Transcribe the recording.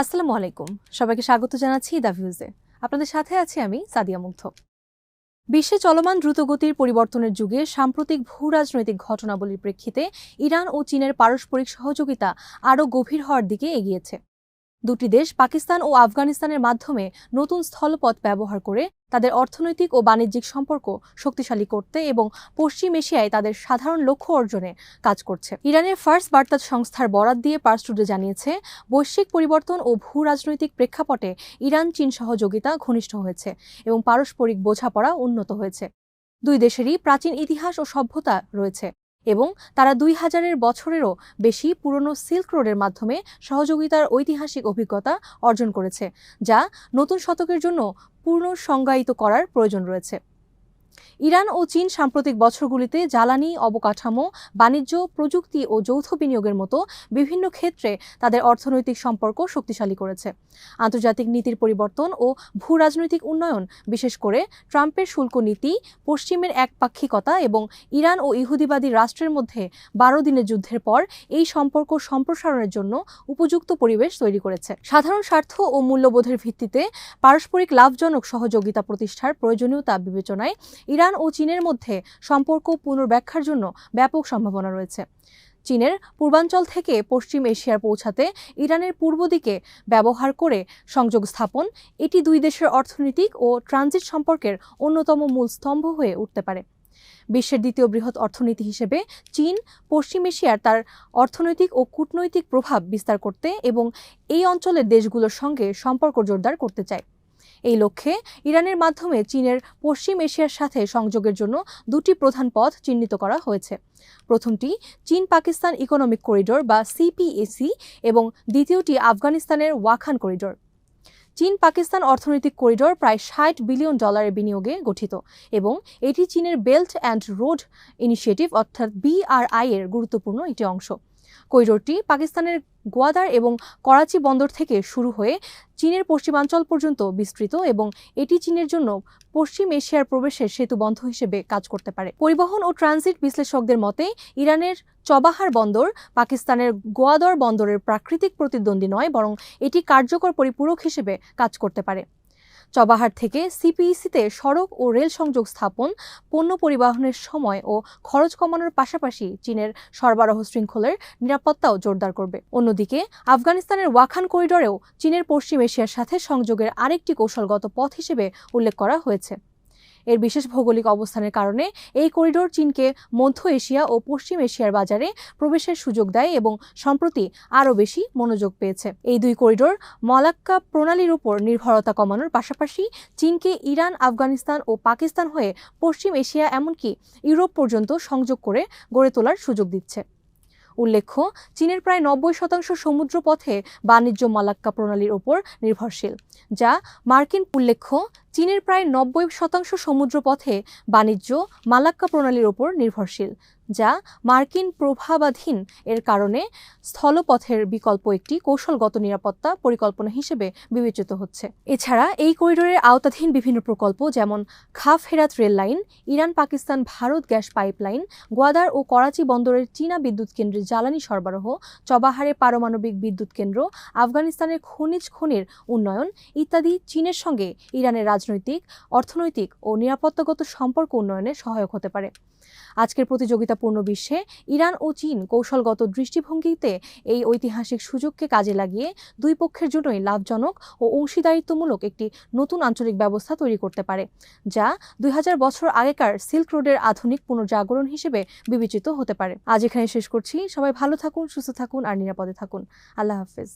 আসসালামু আলাইকুম। সবাইকে স্বাগত জানাচ্ছি দ্য ভিউজে আপনাদের সাথে আছি আমি সাদিয়া মুগ্ধ। বিশ্বে চলমান দ্রুতগতির পরিবর্তনের যুগে সাম্প্রতিক ভূ রাজনৈতিক ঘটনাবলীর প্রেক্ষিতে ইরান ও চীনের পারস্পরিক সহযোগিতা আরও গভীর হওয়ার দিকে এগিয়েছে। দুটি দেশ পাকিস্তান ও আফগানিস্তানের মাধ্যমে নতুন স্থলপথ ব্যবহার করে তাদের অর্থনৈতিক ও বাণিজ্যিক সম্পর্ক শক্তিশালী করতে এবং পশ্চিম এশিয়ায় তাদের সাধারণ লক্ষ্য অর্জনে কাজ করছে। ইরানের ফার্স্ট বার্তা সংস্থার বরাত দিয়ে পার্সটুডে জানিয়েছে, বৈশ্বিক পরিবর্তন ও ভূ রাজনৈতিক প্রেক্ষাপটে ইরান চীন সহযোগিতা ঘনিষ্ঠ হয়েছে এবং পারস্পরিক বোঝাপড়া উন্নত হয়েছে। দুই দেশেরই প্রাচীন ইতিহাস ও সভ্যতা রয়েছে। এবং তারা দুই হাজারের বছরেরও বেশি পুরনো সিল্ক রোডের মাধ্যমে সহযোগিতার ঐতিহাসিক অভিজ্ঞতা অর্জন করেছে, যা নতুন শতকের জন্য পূর্ণ সংজ্ঞায়িত করার প্রয়োজন রয়েছে। ইরান ও চীন সাম্প্রতিক বছরগুলিতে জ্বালানি অবকাঠামো, বাণিজ্য, প্রযুক্তি ও যৌথ বিনিয়োগের মতো বিভিন্ন ক্ষেত্রে তাদের অর্থনৈতিক সম্পর্ক শক্তিশালী করেছে। আন্তর্জাতিক নীতির পরিবর্তন ও ভূ রাজনৈতিক উন্নয়ন, বিশেষ করে ট্রাম্পের শুল্ক নীতি, পশ্চিমের একপাক্ষিকতা এবং ইরান ও ইহুদিবাদী রাষ্ট্রের মধ্যে বারো দিনের যুদ্ধের পর এই সম্পর্ক সম্প্রসারণের জন্য উপযুক্ত পরিবেশ তৈরি করেছে। সাধারণ স্বার্থ ও মূল্যবোধের ভিত্তিতে পারস্পরিক লাভজনক সহযোগিতা প্রতিষ্ঠার প্রয়োজনীয়তা বিবেচনায় ইরান ও চীনের মধ্যে সম্পর্ক পুনর্ব্যাখ্যার জন্য ব্যাপক সম্ভাবনা রয়েছে। চীনের পূর্বাঞ্চল থেকে পশ্চিম এশিয়ার পৌঁছাতে ইরানের পূর্ব দিকে ব্যবহার করে সংযোগ স্থাপন, এটি দুই দেশের অর্থনৈতিক ও ট্রানজিট সম্পর্কের অন্যতম মূল স্তম্ভ হয়ে উঠতে পারে। বিশ্বের দ্বিতীয় বৃহৎ অর্থনীতি হিসেবে চীন পশ্চিম এশিয়ার তার অর্থনৈতিক ও কূটনৈতিক প্রভাব বিস্তার করতে এবং এই অঞ্চলের দেশগুলোর সঙ্গে সম্পর্ক জোরদার করতে চায়। এই লক্ষ্যে ইরানের মাধ্যমে চীনের পশ্চিম এশিয়ার সাথে সংযোগের জন্য দুটি প্রধান পথ চিহ্নিত করা হয়েছে। প্রথমটি চীন পাকিস্তান ইকোনমিক করিডোর বা সিপিএসি এবং দ্বিতীয়টি আফগানিস্তানের ওয়াখান করিডোর। চীন পাকিস্তান অর্থনৈতিক করিডোর প্রায় ষাট বিলিয়ন ডলারের বিনিয়োগে গঠিত এবং এটি চীনের বেল্ট অ্যান্ড রোড ইনিশিয়েটিভ অর্থাৎ বিআরআই এর গুরুত্বপূর্ণ একটি অংশ। করিডোরটি পাকিস্তানের গোয়াদার এবং করাচি বন্দর থেকে শুরু হয়ে চীনের পশ্চিমাঞ্চল পর্যন্ত বিস্তৃত এবং এটি চীনের জন্য পশ্চিম এশিয়ার প্রবেশের সেতু বন্ধ হিসেবে কাজ করতে পারে। পরিবহন ও ট্রানজিট বিশ্লেষকদের মতে, ইরানের চবাহার বন্দর পাকিস্তানের গোয়াদর বন্দরের প্রাকৃতিক প্রতিদ্বন্দ্বী নয়, বরং এটি কার্যকর পরিপূরক হিসেবে কাজ করতে পারে। চবাহার থেকে সিপিইসিতে সড়ক ও রেল সংযোগ স্থাপন, পণ্য পরিবহনের সময় ও খরচ কমানোর পাশাপাশি চীনের সরবরাহ শৃঙ্খলের নিরাপত্তাও জোরদার করবে। অন্যদিকে, আফগানিস্তানের ওয়াখান করিডরেও চীনের পশ্চিম এশিয়ার সাথে সংযোগের আরেকটি কৌশলগত পথ হিসেবে উল্লেখ করা হয়েছে। এর বিশেষ ভৌগোলিক অবস্থানের কারণে এই করিডোর চীনকে মধ্য এশিয়া ও পশ্চিম এশিয়ার বাজারে প্রবেশের সুযোগ দেয় এবং সম্প্রতি আরও বেশি মনোযোগ পেয়েছে। এই দুই করিডোর মলাক্কা প্রণালীর উপর নির্ভরতা কমানোর পাশাপাশি চীনকে ইরান, আফগানিস্তান ও পাকিস্তান হয়ে পশ্চিম এশিয়া এমনকি ইউরোপ পর্যন্ত সংযোগ করে গড়ে তোলার সুযোগ দিচ্ছে। উল্লেখ্য, চীনের প্রায় নব্বই শতাংশ সমুদ্রপথে বাণিজ্য মালাক্কা প্রণালীর ওপর নির্ভরশীল, যা মার্কিন উল্লেখ্য চীনের প্রায় নব্বই শতাংশ সমুদ্রপথে বাণিজ্য মালাক্কা প্রণালীর ওপর নির্ভরশীল, যা মার্কিন প্রভাবাধীন এর কারণে স্থলপথের বিকল্প একটি কৌশলগত নিরাপত্তা পরিকল্পনা হিসেবে বিবেচিত হচ্ছে। এছাড়া এই করিডোরের আওতাধীন বিভিন্ন প্রকল্প যেমন Khaf Herat rail line Iran, Pakistan, Bharat gas pipeline, Gwadar ও করাচি বন্দরের চীনা বিদ্যুৎ কেন্দ্রের জ্বালানি সরবরাহ, চবাহারে পারমাণবিক বিদ্যুৎ কেন্দ্র, আফগানিস্তানের খনিজ খনির উন্নয়ন ইত্যাদি চীনের সঙ্গে ইরানের রাজনৈতিক, অর্থনৈতিক ও নিরাপত্তাগত সম্পর্ক উন্নয়নে সহায়ক হতে পারে। আজকের প্রতিযোগিতাপূর্ণ বিশ্বে ইরান ও চীন কৌশলগত দৃষ্টিভঙ্গিতে এই ঐতিহাসিক সুযোগকে কাজে লাগিয়ে দুই পক্ষের জন্যই লাভজনক ও অংশীদারিত্বমূলক একটি নতুন আঞ্চলিক ব্যবস্থা তৈরি করতে পারে, যা দুই হাজার বছর আগেকার সিল্ক রোডের আধুনিক পুনর্জাগরণ হিসেবে বিবেচিত হতে পারে। আজ এখানে শেষ করছি। সবাই ভালো থাকুন, সুস্থ থাকুন আর নিরাপদে থাকুন। আল্লাহ হাফেজ।